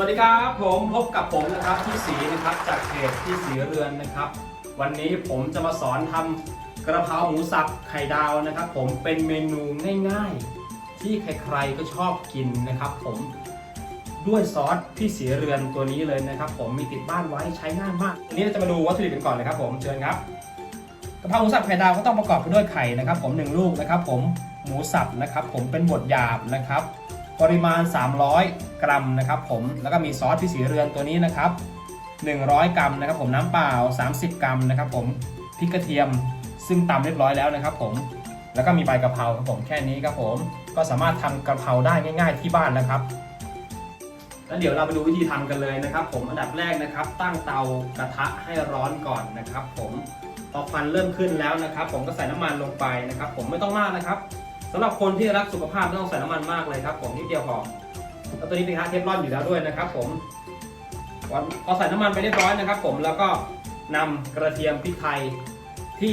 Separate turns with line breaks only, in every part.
วัสดีครับผมพบกับผมนะครับพี่สีนะครับจากเพจพี่สีเรือนนะครับ วันนี้ผมจะมาสอนทำกระเพราหมูสับไข่ดาวนะครับ ผมเป็นเมนูง่ายๆ ที่ใครๆก็ชอบกินนะครับ ผมด้วยซอสพี่สีเรือนตัวนี้เลยนะครับ ผมมีติดบ้านไว้ใช้ง่ายมากวันนี้เราจะมาดูวัตถุดิบกันก่อนเลยครับ ผมเชิญครับกระเพราหมูสับไข่ดาวก็ต้องประกอบไปด้วยไข่นะครับ ผมหนึ่งลูกนะครับ ผมหมูสับนะครับ ผมเป็นบดหยาบนะครับ ปริมาณ 300 กรัมนะครับผมแล้วก็มีซอสพี่สีเรือนตัวนี้นะครับ 100 กรัมนะครับผมน้ำเปล่า 30 กรัมนะครับผมพริกกระเทียมซึ่งตำเรียบร้อยแล้วนะครับผมแล้วก็มีใบกะเพราครับผมแค่นี้ครับผมก็สามารถทำกะเพราได้ง่าย ๆ ที่บ้านนะครับ แล้วเดี๋ยวเราไปดูวิธีทำกันเลยนะครับ ผมอันดับแรกนะครับ ตั้งเตากระทะให้ร้อนก่อนนะครับ ผมพอควันเริ่มขึ้นแล้วนะครับ ผมก็ใส่น้ำมันลงไปนะครับ ผมไม่ต้องมากนะครับ สำหรับคนที่รักสุขภาพไม่ต้องใส่น้ำมันมากเลยครับ ผมนิดเดียวพอแล้วตัวนี้เป็นกระทะเทฟลอนอยู่แล้วด้วยนะครับ ผมพอใส่น้ำมันไปเรียบร้อยนะครับ ผมแล้วก็นำกระเทียมพริกไทยที่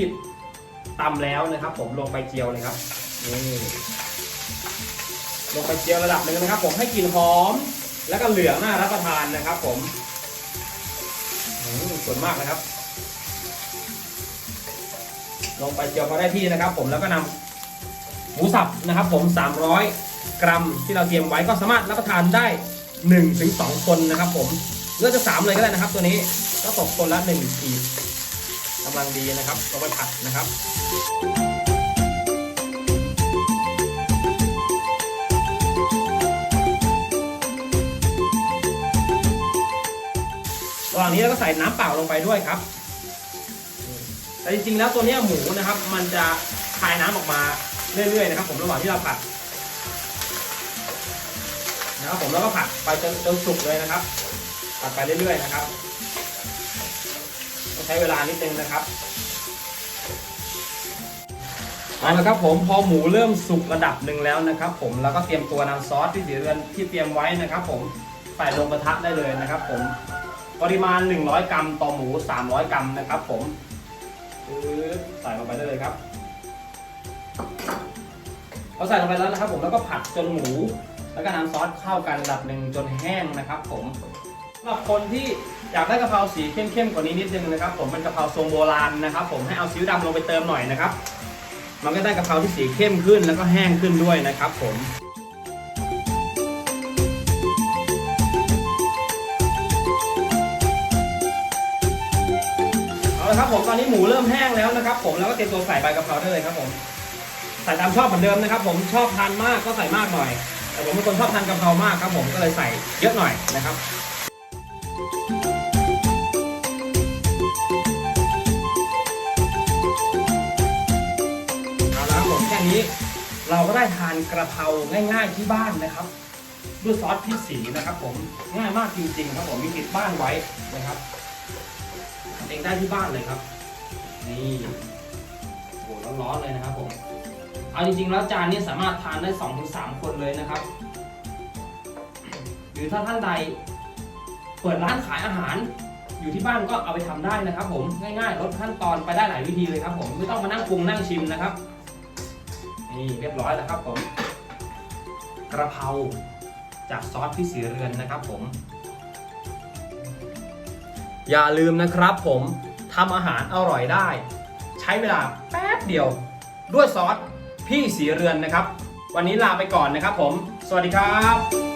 ตำแล้วนะครับ ผมลงไปเจียวเลยครับนี่ลงไปเจียวระดับหนึ่งนะครับ ผมให้กลิ่นหอม แล้วก็เหลืองน่ารับประทานนะครับ ผมอืมสวยมากนะครับ ลงไปเจียวพอได้ที่นะครับ ผมแล้วก็นำ หมูสับนะครับผม 300 กรัมที่เราเตรียมไว้ก็สามารถรับประทานได้1ถึง2คนนะครับผมเลือกจะ3เลยก็ได้นะครับ ตัวนี้ก็ตกคนละ1ขีดกำลังดีนะครับเอาไปผัดนะครับระหว่างนี้เราก็ใส่น้ำเปล่าลงไปด้วยครับ แต่จริงๆแล้วตัวนี้หมูนะครับ มันจะคายน้ำออกมา เรื่อยๆนะครับผมระหว่างที่เราผัดนะครับผมแล้วก็ผัดไปจนจนสุกเลยนะครับ ผัดไปเรื่อยๆนะครับใช้เวลานิดนึงนะครับเอาละครับผมพอหมูเริ่มสุกระดับหนึ่งแล้วนะครับ ผมแล้วก็เตรียมตัวนำซอสที่สีเรือนที่เตรียมไว้นะครับ ผมใส่ลงกระทะได้เลยนะครับ ผมปริมาณ 100 กรัมต่อหมู 300 กรัมนะครับ ผมใส่ลงไปได้เลยครับ พอใส่ลงไปแล้วนะครับผมแล้วก็ผัดจนหมู แล้วก็น้ำซอสเข้ากันระดับหนึ่งจนแห้งนะครับ ผมสำหรับคนที่อยากได้กะเพราสีเข้มๆกว่านี้นิดนึงนะครับ ผมเป็นกะเพราทรงโบราณนะครับ ผมให้เอาซีอิ๊วดำลงไปเติมหน่อยนะครับ มันก็ได้กะเพราที่สีเข้มขึ้นแล้วก็แห้งขึ้นด้วยนะครับ ผมเอาละครับผมตอนนี้หมูเริ่มแห้งแล้วนะครับ ผมแล้วก็เตรียมตัวใส่ใบกะเพราได้เลยครับผม ใส่ตามชอบเหมือนเดิมนะครับ ผมชอบทานมากก็ใส่มากหน่อย แต่ผมเป็นคนชอบทานกะเพรามากครับ ผมก็เลยใส่เยอะหน่อยนะครับเอาละครับผมแค่นี้เราก็ได้ทานกระเพราง่ายๆที่บ้านนะครับด้วยซอสพริกสีนะครับผมง่ายมากจริงๆครับผมมีติดบ้านไว้นะครับทำเองได้ที่บ้านเลยครับ นี่โอ้โหร้อนๆเลยนะครับผม เอาจริงๆแล้วจานนี้สามารถทานได้2-3 คนเลยนะครับ หรือถ้าท่านใดเปิดร้านขายอาหาร อยู่ที่บ้านก็เอาไปทำได้นะครับ ผมง่ายๆลดขั้นตอนไปได้หลายวิธีเลยครับ ผมไม่ต้องมานั่งปรุงนั่งชิมนะครับนี่เรียบร้อยแล้วครับ ผมกระเพราจากซอสพี่สีเรือนนะครับ ผม อย่าลืมนะครับ ผมทำอาหารอร่อยได้ ใช้เวลาแป๊บเดียวด้วยซอส พี่สีเรือนนะครับ วันนี้ลาไปก่อนนะครับผม สวัสดีครับ